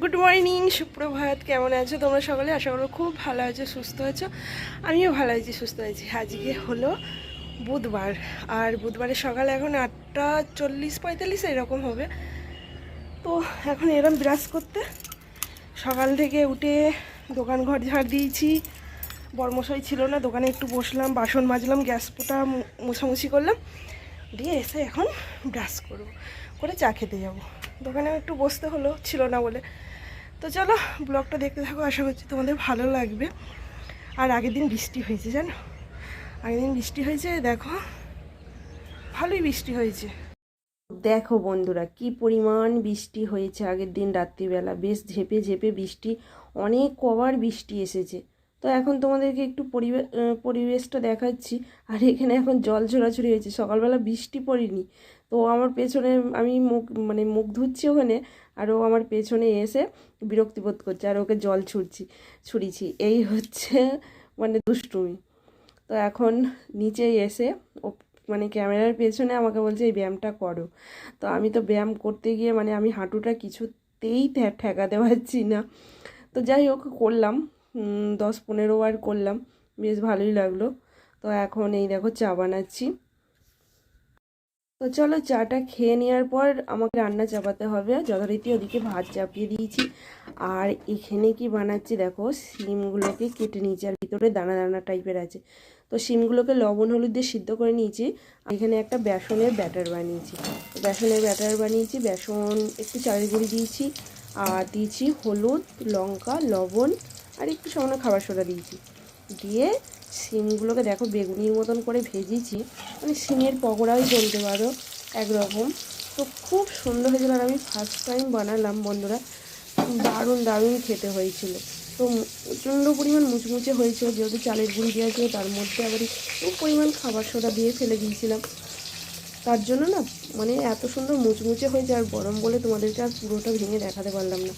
Good morning সুপ্রভাত। কেমন আছো তোমরা সকলে? আশা করো খুব ভালো আছো, সুস্থ আছো। আমিও ভালো আছি, সুস্থ আছি। আজকে হলো বুধবার। আর বুধবারের সকালে এখন আটটা চল্লিশ পঁয়তাল্লিশ, এরকম হবে। তো এখন এরম ব্রাশ করতে সকাল থেকে উঠে দোকান ঘর ঝাড় দিয়েছি। বর্মশাই ছিল না, দোকানে একটু বসলাম, বাসন মাজলাম, গ্যাস পোটা মোছামুছি করলাম। দিয়ে এসে এখন ব্রাশ করব। করে চা খেতে যাব। দোকানে একটু বসতে হলো, ছিল না বলে। তো চলো, ব্লগটা দেখতে থাকো, আশা করছি তোমাদের ভালো লাগবে। আর আগের দিন বৃষ্টি হয়েছে, জানো? আগের দিন বৃষ্টি হয়েছে, দেখো। ভালোই বৃষ্টি হয়েছে। দেখো বন্ধুরা, কি পরিমাণ বৃষ্টি হয়েছে আগের দিন রাত্রিবেলা। বেশ ঝেপে ঝেপে বৃষ্টি, অনেক কবার বৃষ্টি এসেছে। তো এখন তোমাদেরকে একটু পরিবে আহ, পরিবেশটা দেখাচ্ছি। আর এখানে এখন জল ছোড়াছড়ি হয়েছে সকালবেলা বৃষ্টি পড়েনি। তো আমার পেছনে আমি মুখ মানে মুখ ধুচ্ছি ওখানে আর ও আমার পেছনে এসে বিরক্তি বোধ করছে আর ওকে জল ছুড়ছি ছুড়িছি। এই হচ্ছে মানে দুষ্টুমি। তো এখন নিচে এসে ও মানে ক্যামেরার পেছনে আমাকে বলছে এই ব্যায়ামটা করো। তো আমি তো ব্যায়াম করতে গিয়ে মানে আমি হাঁটুটা কিছুতেই ঠেকাতে পারছি না। তো যাই হোক করলাম। দশ পনেরো বার করলাম, বেশ ভালোই লাগল। তো এখন এই দেখো চা বানাচ্ছি। তো চলো চাটা খেয়ে নেওয়ার পর আমাকে রান্না চাপাতে হবে যথারীতি ওদিকে ভাত চাপিয়ে দিয়েছি। আর এখানে কি বানাচ্ছি দেখো, শিমগুলোকে কেটে নিয়েছি, আর ভিতরে দানা দানা টাইপের আছে। তো শিমগুলোকে লবণ, হলুদ দিয়ে সিদ্ধ করে নিয়েছি এখানে একটা বেসনের ব্যাটার বানিয়েছি। বেসনের ব্যাটার বানিয়েছি, বেসন একটু চালের গুঁড়ি দিয়েছি, আর দিয়েছি হলুদ, লঙ্কা, লবণ আর একটু সামান্য খাবার সোডা দিয়েছি। দিয়ে সিমগুলোকে দেখো বেগুনির মতন করে ভেজেছি। মানে সিমের পকোড়াই বলতে পারো, একরকম। তো খুব সুন্দর হয়েছিল আর আমি ফার্স্ট টাইম বানালাম বন্ধুরা। দারুণ দারুণ খেতে হয়েছিল। তো প্রচণ্ড পরিমাণ মুচমুচে হয়েছিল, যেহেতু চালের গুঁড়ি দেওয়া ছিল, তার মধ্যে আবার একটু পরিমাণ খাবার সোডা দিয়ে ফেলে দিয়েছিলাম। তার জন্য না মানে এত সুন্দর মুচমুচে হয়েছে আর গরম বলে তোমাদেরকে আর পুরোটা ভেঙে দেখাতে পারলাম না।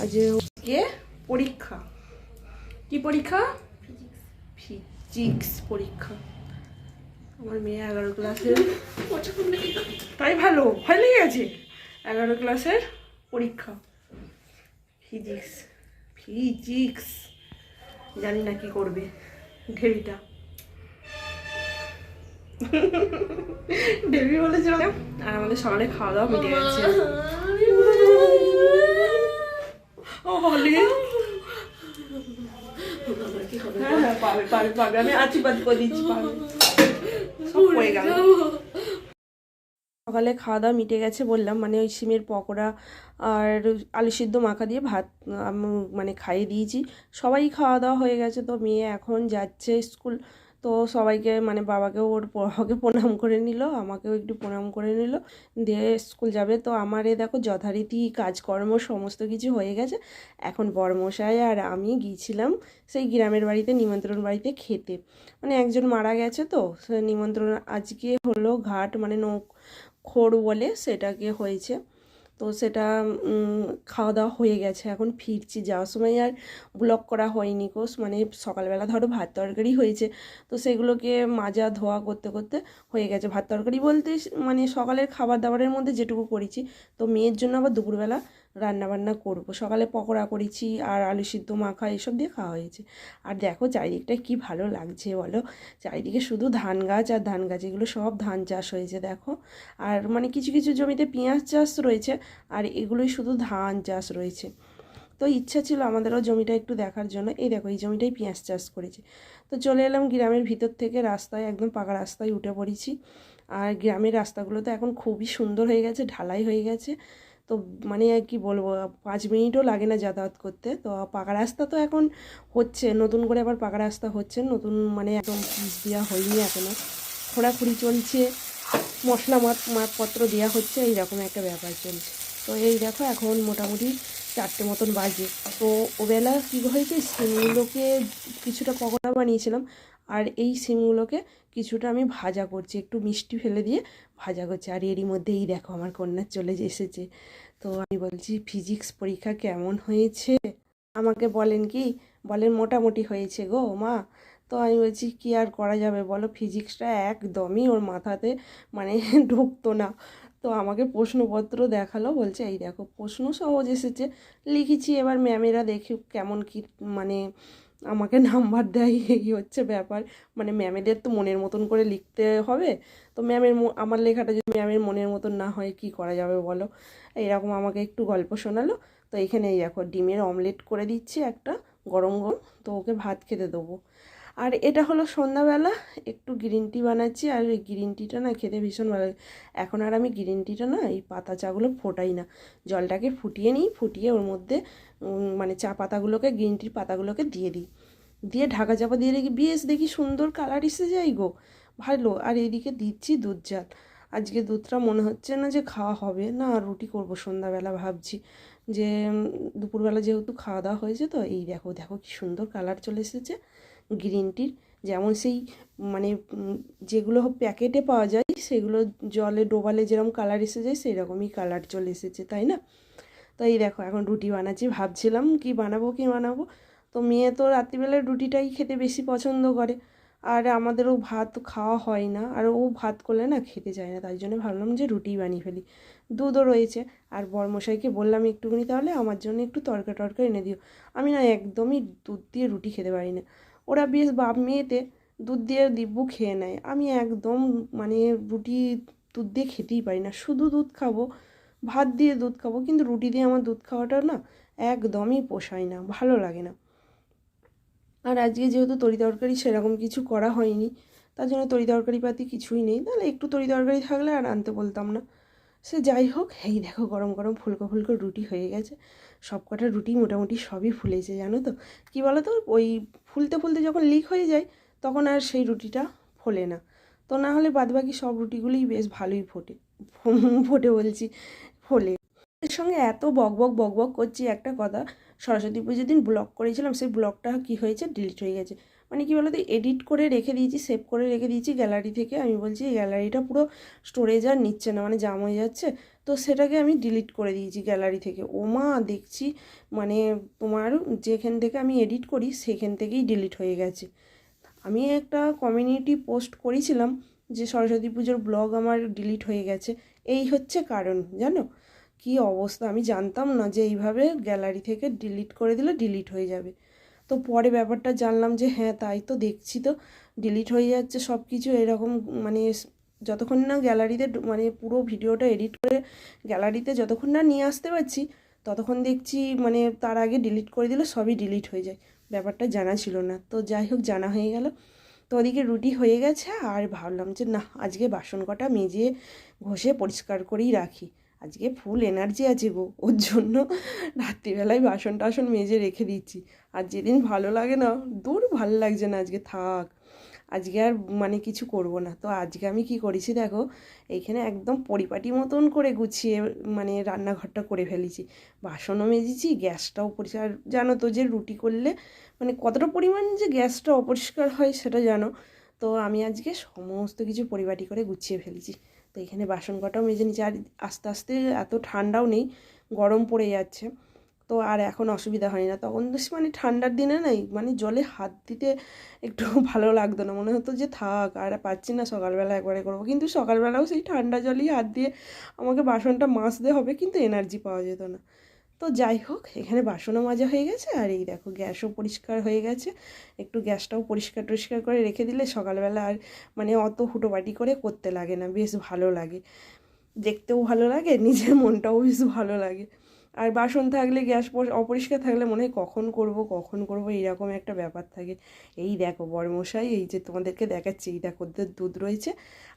আর যে পরীক্ষা। কি পরীক্ষা? ফিজিক্স পরীক্ষা। আমার মেয়ে এগারো ক্লাসের। তাই ভালো ভয় লেগে গেছে? এগারো ক্লাসের পরীক্ষা। ফিজিক্স ফিজিক্স জানি না কি করবে ঢেবিটা। ডেবি বলেছিল আর আমাদের সকালে খাওয়া দাওয়া মিটে গেছে। ও হলি হ্যাঁ হ্যাঁ আমি আশীর্বাদ করে সকালে খাওয়া দাওয়া মিটে গেছে বললাম মানে ওই সিমের পকোড়া আর আলু সিদ্ধ মাখা দিয়ে ভাত মানে খাইয়ে দিয়েছি। সবাই খাওয়া দাওয়া হয়ে গেছে তো মেয়ে এখন যাচ্ছে স্কুল। তো সবাইকে মানে বাবাকেও ওর বাবাকে প্রণাম করে নিল, আমাকেও একটু প্রণাম করে নিল। দিয়ে স্কুল যাবে। তো আমার এ দেখো যথারীতি কাজকর্ম সমস্ত কিছু হয়ে গেছে। এখন বরমশাই আর আমি গিয়েছিলাম সেই গ্রামের বাড়িতে, নিমন্ত্রণ বাড়িতে খেতে। মানে একজন মারা গেছে তো নিমন্ত্রণ আজকে হলো ঘাট মানে নৌ খোর বলে সেটাকে হয়েছে। তো সেটা খাওয়া দাওয়া হয়ে গেছে। এখন ফিরছি যাওয়ার সময় আর ব্লক করা হয়নি কোস মানে সকালবেলা ধরো ভাত তরকারি হয়েছে। তো সেগুলোকে মাজা ধোয়া করতে করতে হয়ে গেছে। ভাত তরকারি বলতে মানে সকালের খাবার দাবারের মধ্যে যেটুকু করেছি। তো মেয়ের জন্য আবার দুপুরবেলা রান্না বান্না করব। সকালে পকোড়া করেছি আর আলু সিদ্ধ, মাখা এসব দিয়ে খাওয়া হয়েছে। আর দেখো চারিদিকটা কি ভালো লাগছে বলো? চারিদিকে শুধু ধান গাছ আর ধান গাছ, এগুলো সব ধান চাষ হয়েছে দেখো। আর মানে কিছু কিছু জমিতে পেঁয়াজ চাষ রয়েছে আর এগুলোই শুধু ধান চাষ রয়েছে। তো ইচ্ছা ছিল আমাদেরও জমিটা একটু দেখার জন্য। এই দেখো, এই জমিটাই পেঁয়াজ চাষ করেছে। তো চলে এলাম গ্রামের ভিতর থেকে, রাস্তায় একদম পাকা রাস্তায় উঠে পড়েছি। আর গ্রামের রাস্তাগুলো তো এখন খুবই সুন্দর হয়ে গেছে, ঢালাই হয়ে গেছে। তো মানে আর কি বলব, পাঁচ মিনিটও লাগে না যাতায়াত করতে। তো পাকা রাস্তা তো এখন হচ্ছে, নতুন করে আবার পাকা রাস্তা হচ্ছে, নতুন মানে একদম পিচ দেওয়া হয়নি এখনও খোঁড়াখুড়ি চলছে, মশলা মাত মাতপত্র দেওয়া হচ্ছে, এইরকম একটা ব্যাপার চলছে। তো এই দেখো এখন মোটামুটি চারটে মতন বাজে। তো ওবেলা কী হয়েছে সিমগুলোকে কিছুটা পকোড়া বানিয়েছিলাম। আর এই সিমগুলোকে কিছুটা আমি ভাজা করছি, একটু মিষ্টি ফেলে দিয়ে ভাজা করছি। আর এরই মধ্যে এই দেখো আমার কন্যা চলে এসেছে। তো আমি বলছি, ফিজিক্স পরীক্ষা কেমন হয়েছে? আমাকে বলেন কি, বলেন মোটামুটি হয়েছে গো মা। তো আমি বলছি, কি আর করা যাবে বলো, ফিজিক্সটা একদমই ওর মাথাতে মানে ঢুকতো না। তো আমাকে প্রশ্নপত্র দেখাল, বলছে, এই দেখো, প্রশ্ন সহজ এসেছে। লিখেছি এবার ম্যামেরা দেখি কেমন কি মানে আমাকে নাম্বার দেয়, এই হচ্ছে ব্যাপার। মানে ম্যামেদের তো মনের মতন করে লিখতে হবে। তো ম্যামের আমার লেখাটা যদি ম্যামের মনের মতন না হয়, কি করা যাবে বলো? এরকম আমাকে একটু গল্প শোনালো। তো এখানে এই দেখো, ডিমের অমলেট করে দিচ্ছি একটা, গরম গরম। তো ওকে ভাত খেতে দেবো। আর এটা হলো সন্ধ্যাবেলা, একটু গ্রিন টি বানাচ্ছি, আর এই গ্রিন টিটা না খেতে ভীষণ ভালো এখন আর আমি গ্রিন টিটা না, এই পাতা চাগুলো ফোটাই না। জলটাকে ফুটিয়ে নিই, ফুটিয়ে ওর মধ্যে মানে চা পাতাগুলোকে গ্রিন টির পাতাগুলোকে দিয়ে দিই। দিয়ে ঢাকা চাপা দিয়ে রেখে, বেশ দেখি সুন্দর কালার এসে যায় গো। ভালো। আর এদিকে দিচ্ছি দুধ জাল। আজকে দুধটা মনে হচ্ছে না যে খাওয়া হবে। না রুটি করব সন্ধ্যাবেলা ভাবছি। যে দুপুরবেলা যেহেতু খাওয়া দাওয়া হয়েছে তো, এই দেখো দেখো কি সুন্দর কালার চলে এসেছে। গ্রিন টির যেমন সেই মানে যেগুলো প্যাকেটে পাওয়া যায়, সেগুলো জলে, ডোবালে যেরকম কালার এসে যায় সেই রকমই কালার চলে এসেছে, তাই না? তো এই দেখো, এখন রুটি বানাচ্ছি, ভাবছিলাম কি বানাবো কি বানাবো? তো মেয়ে তো রাত্রিবেলায় রুটিটাই খেতে বেশি পছন্দ করে। আর আমাদেরও ভাত খাওয়া হয় না, আর ও ভাত করলে না খেতে চায় না, তাই জন্য ভাবলাম যে রুটি বানিয়ে ফেলি। দুধও রয়েছে, আর বরমশাইকে বললাম একটুখানি তাহলে আমার জন্য একটু তরকা টরকা এনে দিও। আমি না একদমই দুধ দিয়ে রুটি খেতে পারি না। ওরা বেশ বাপ মেয়েতে দুধ দিয়ে দিব্যু খেয়ে নেয়। আমি একদম মানে রুটি দুধ দিয়ে খেতেই পারি না। শুধু দুধ খাব, ভাত দিয়ে দুধ খাব, কিন্তু রুটি দিয়ে আমার দুধ খাওয়াটা না একদমই পোষায় না, ভালো লাগে না। আর আজকে যেহেতু তরি তরকারি সেরকম কিছু করা হয়নি, তার জন্য তরি তরকারি পাতি কিছুই নেই। তাহলে একটু তরি তরকারি থাকলে আর আনতে বলতাম না। সে যাই হোক, এই দেখো গরম গরম ফুলকো ফুলকো রুটি হয়ে গেছে। সব কটা রুটি মোটামুটি সবই ফুলেছে, জানো তো? কী বলো তো ওই ফুলতে ফুলতে যখন লিক হয়ে যায়, তখন আর সেই রুটিটা ফোলে না। তো না হলে বাদবাকি সব রুটিগুলোই বেশ ভালোই ফোটে ফোটে বলছি, ফোলে। এর সঙ্গে এত বক বক বক বক করছি একটা কথা, সরস্বতী পুজোর দিন ব্লগ করেছিলাম, সেই ব্লগটা কি হয়েছে ডিলিট হয়ে গেছে। মানে কি বলতো এডিট করে রেখে দিয়েছি সেভ করে রেখে দিয়েছি গ্যালারি থেকে। আমি বলছি, এই গ্যালারিটা পুরো স্টোরেজ আর নিচ্ছে না মানে জাম হয়ে যাচ্ছে। তো সেটাকে আমি ডিলিট করে দিয়েছি গ্যালারি থেকে। ওমা দেখছি মানে তোমার যেখান থেকে আমি এডিট করি, সেখান থেকেই ডিলিট হয়ে গেছে। আমি একটা কমিউনিটি পোস্ট করেছিলাম যে সরস্বতী পুজোর ব্লগ আমার ডিলিট হয়ে গেছে। এই হচ্ছে কারণ, জানো? কি অবস্থা? আমি জানতাম না যে এইভাবে গ্যালারি থেকে ডিলিট করে দিলে ডিলিট হয়ে যাবে। তো পরে ব্যাপারটা জানলাম যে হ্যাঁ তাই তো দেখছি তো। ডিলিট হয়ে যাচ্ছে সব কিছু এরকম মানে যতক্ষণ না গ্যালারিতে মানে পুরো ভিডিওটা এডিট করে গ্যালারিতে যতক্ষণ না নিয়ে আসতে পারছি, ততক্ষণ দেখছি মানে তার আগে ডিলিট করে দিলে সবই ডিলিট হয়ে যায়। ব্যাপারটা জানা ছিল না। তো যাই হোক, জানা হয়ে গেল। তো ওদিকে রুটি হয়ে গেছে আর ভাবলাম যে না, আজকে বাসন কটা মেজে ঘষে পরিষ্কার করেই রাখি। আজকে ফুল এনার্জি আছে গো, ওর জন্য রাত্রিবেলায় বাসন টাসন মেজে রেখে দিচ্ছি। আর যেদিন ভালো লাগে না, দূর ভালো লাগছে না আজকে, থাক। আজকে আর মানে কিছু করব না। তো আজকে আমি কি করেছি দেখো এইখানে একদম পরিপাটি মতন করে গুছিয়ে মানে রান্নাঘরটা করে ফেলেছি। বাসনও মেজেছি, গ্যাসটাও পরিষ্কার। জানো তো যে রুটি করলে মানে কতটা পরিমাণ যে গ্যাসটা অপরিষ্কার হয় সেটা জানো। তো আমি আজকে সমস্ত কিছু পরিপাটি করে গুছিয়ে ফেলেছি। তো এখানে বাসন কটাও মেজে নিচ্ছি আর আস্তে আস্তে এত ঠান্ডাও নেই, গরম পড়ে যাচ্ছে। তো আর এখন অসুবিধা হয় না। তখন মানে ঠান্ডার দিনে নাই মানে জলে হাত দিতে একটু ভালো লাগতো না। মনে হতো যে থাক, আর পাচ্ছি না সকালবেলা একবারে করব। কিন্তু সকালবেলাও সেই ঠান্ডা জলেই হাত দিয়ে আমাকে বাসনটা মাজতে হবে, কিন্তু এনার্জি পাওয়া যেত না। তো যাই হোক, এখানে বাসনও মাজা হয়ে গেছে, আর এই দেখো গ্যাসও পরিষ্কার হয়ে গেছে। একটু গ্যাসটাও পরিষ্কার টরিষ্কার করে রেখে দিলে সকালবেলা আর মানে অত হুটোপাটি করে করতে লাগে না, বেশ ভালো লাগে। দেখতেও ভালো লাগে, নিজের মনটাও বেশ ভালো লাগে। আর বাসন থাকলে, গ্যাস পর- অপরিষ্কার থাকলে মনে হয় কখন করব কখন করব এইরকম একটা ব্যাপার থাকে। এই দেখো বড়মশাই এই যে তোমাদেরকে দেখাচ্ছি এই দেখো দুধ রয়েছে,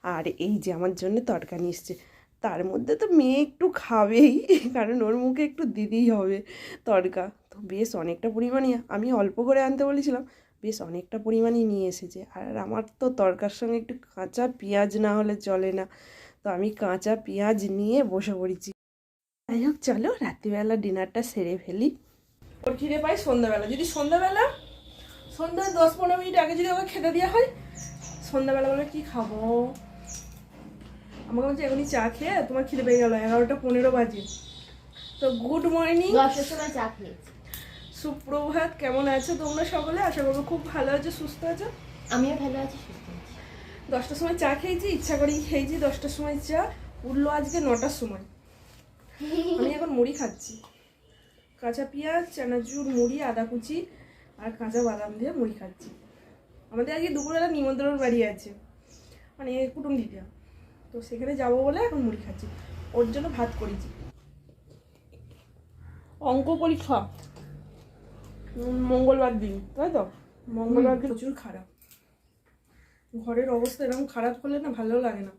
আর এই যে আমার জন্য তরকারি এসছে। তার মধ্যে তো মেয়ে একটু খাবেই, কারণ ওর মুখে একটু দিতেই হবে তড়কা তো বেশ অনেকটা পরিমাণে আমি অল্প করে আনতে বলেছিলাম, বেশ অনেকটা পরিমাণেই নিয়ে এসেছে। আর আমার তো তরকার সঙ্গে একটু কাঁচা পেঁয়াজ না হলে চলে না। তো আমি কাঁচা পেঁয়াজ নিয়ে বসে পড়েছি। চলো রাত্রিবেলা ডিনারটা সেরে ফেলি। ওর খিদে পাই সন্ধ্যাবেলা। যদি সন্ধ্যাবেলা সন্ধ্যা দশ পনেরো মিনিট আগে যদি ওকে খেতে দেওয়া হয় সন্ধ্যাবেলা বলে কি খাব? আমাকে বলছে এখনই চা খেয়ে তোমার খিদে পেয়ে গেল এগারোটা পনেরো বাজে। তো গুড মর্নিং সময় চা খেয়েছি। সুপ্রভাত কেমন আছো তোমরা সকলে? আশা করব খুব ভালো আছো সুস্থ আছো? আমিও ভালো আছি সুস্থ আছি। দশটার সময় চা খেয়েছি ইচ্ছা করেই খেয়েছি দশটার সময় চা। উঠল আজকে নটার সময়। আমি এখন মুড়ি খাচ্ছি। কাঁচা পেঁয়াজ চানাচুর মুড়ি আদা কুচি আর কাঁচা বাদাম দিয়ে মুড়ি খাচ্ছি। আমাদের আজকে দুপুরবেলা নিমন্ত্রণ বাড়ি আছে মানে কুটুম দিদিরা তো সেখানে যাব বলে এখন মুড়ি খাচ্ছি। ওর জন্য ভাত করেছি। অঙ্ক পরীক্ষা। মঙ্গলবার দিন তাই তো? মঙ্গলবার দিন। প্রচুর খারাপ। ঘরের অবস্থা এরকম খারাপ করলে না ভালো লাগে না।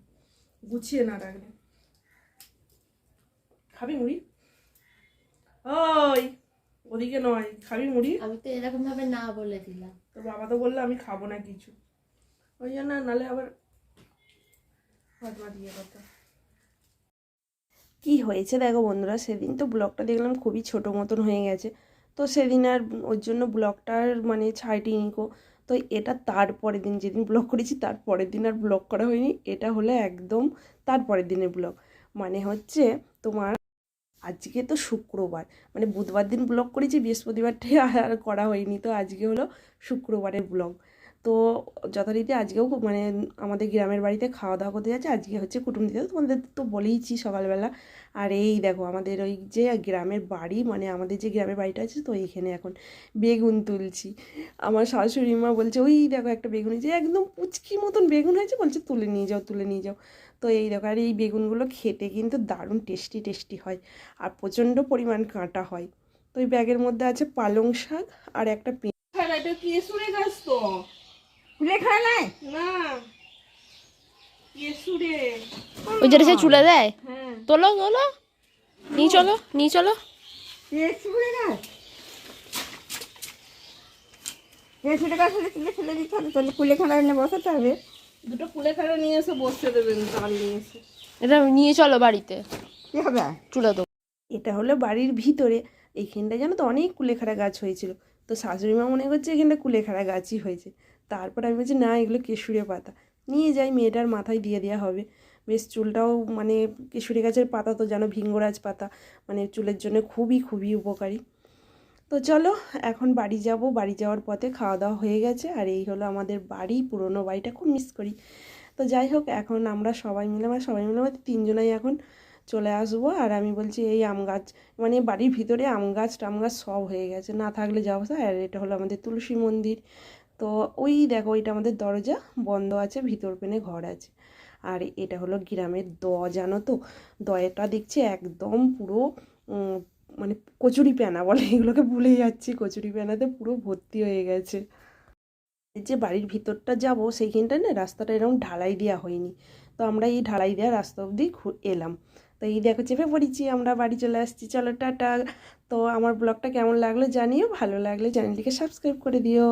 গুছিয়ে না রাখলে। খাবি মুড়ি? ওই ওদিকে নয় খাবি মুড়ি? আমি তো এরকম ভাবে না বলে দিলাম। তো বাবা তো বলল আমি খাব না কিছু। ওই জন্য নালে আবার হাত মা দিয়ে কথা। কি হয়েছে দেখো বন্ধুরা সেদিন তো ব্লগটা দেখলাম খুবই ছোট মতন হয়ে গেছে। তো সেদিন আর ওর জন্য ব্লগটার মানে ছাইটি নিকো। তো এটা তারপরের দিন যেদিন ব্লগ করেছি তার পরের দিন আর ব্লগ করা হয়নি। এটা হলো একদম তারপরের দিনের ব্লগ। মানে হচ্ছে তোমার আজকে তো শুক্রবার। মানে বুধবার দিন ব্লগ করেছি বৃহস্পতিবারটাই আর করা হয়নি। তো আজকে হলো শুক্রবারের ব্লগ তো যথারীতি আজকেও মানে আমাদের গ্রামের বাড়িতে খাওয়া দাওয়া করতে যাচ্ছে। আজকে হচ্ছে কুটুম দিতে তোমাদের তো বলেইছি সকালবেলা। আর এই দেখো, আমাদের ওই যে গ্রামের বাড়ি মানে আমাদের যে গ্রামের বাড়িটা আছে, তো এইখানে এখন বেগুন তুলছি। আমার শাশুড়ি মা বলছে, ওই দেখো একটা বেগুন হয়েছে একদম পুচকি মতন বেগুন হয়েছে। বলছে, তুলে নিয়ে যাও, তুলে নিয়ে যাও। তো এই দেখো এই বেগুনগুলো খেতে কিন্তু দারুণ টেস্টি টেস্টি হয় আর প্রচণ্ড পরিমাণ কাঁটা হয়। তো ওই ব্যাগের মধ্যে আছে পালং শাক আর একটা পেঁয়াজ এটা কেসুরে গাছ তো। লেখা নাই না ওই যেটা সে চুলে দেয়? হ্যাঁ। তোলো তোলো। নিয়ে চলো নিয়ে চলো। গাছ দিতে হবে? তাহলে কুলেখানা এনে বসাতে হবে। দুটো কুলেখাড়া নিয়ে এসে বসতে দেবেন তাল নিয়ে এসে। এটা নিয়ে চলো বাড়িতে। কি হবে? চুলে দেবো। এটা হলো বাড়ির ভিতরে এইখানটা জানো তো অনেক কুলেখাড়া গাছ হয়েছিল। তো শাশুড়ি মা মনে করছে এখানটা কুলেখাড়া গাছই হয়েছে। তারপর আমি বলছি না এগুলো কেশুরে পাতা। নিয়ে যাই মেয়েটার মাথায় দিয়ে দেওয়া হবে। বেশ চুলটাও মানে কেশুরি গাছের পাতা তো জানো ভিঙ্গরাজ পাতা। মানে চুলের জন্য খুবই খুবই উপকারী। তো চলো, এখন বাড়ি যাব। বাড়ি যাওয়ার পথে খাওয়া দাওয়া হয়ে গেছে আর এই হলো আমাদের বাড়ি, পুরনো বাড়িটা খুব মিস করি। তো যাই হোক, এখন আমরা সবাই মিলে মানে সবাই মিলে মানে তিনজনাই এখন চলে আসব। আর আমি বলছি, এই আম গাছ মানে বাড়ির ভিতরে আম গাছ, টাম গাছ সব হয়ে গেছে। না থাকলে যাব আর এটা হলো আমাদের তুলসী মন্দির। তো ওই দেখো, ওইটা আমাদের দরজা, বন্ধ আছে, ভিতর পেনে ঘর আছে। আর এটা হলো গ্রামের দ, জানো তো? দয়েটা দেখছি একদম পুরো মানে কচুরি প্যানা বলে, এগুলোকে ভুলে যাচ্ছি, কচুরি প্যানাতে পুরো ভর্তি হয়ে গেছে। যে বাড়ির ভিতরটা যাব, সেইখানটা না রাস্তাটা এরকম ঢালাই দেওয়া হয়নি। তো আমরা এই ঢালাই দেওয়া রাস্তা অবধি এলাম। তো এই দেখো চেপে পড়েছি, আমরা বাড়ি চলে আসছি। চলো টাটা। তো আমার ব্লগটা কেমন লাগল জানিও, ভালো লাগলে চ্যানেলটিকে সাবস্ক্রাইব করে দিও।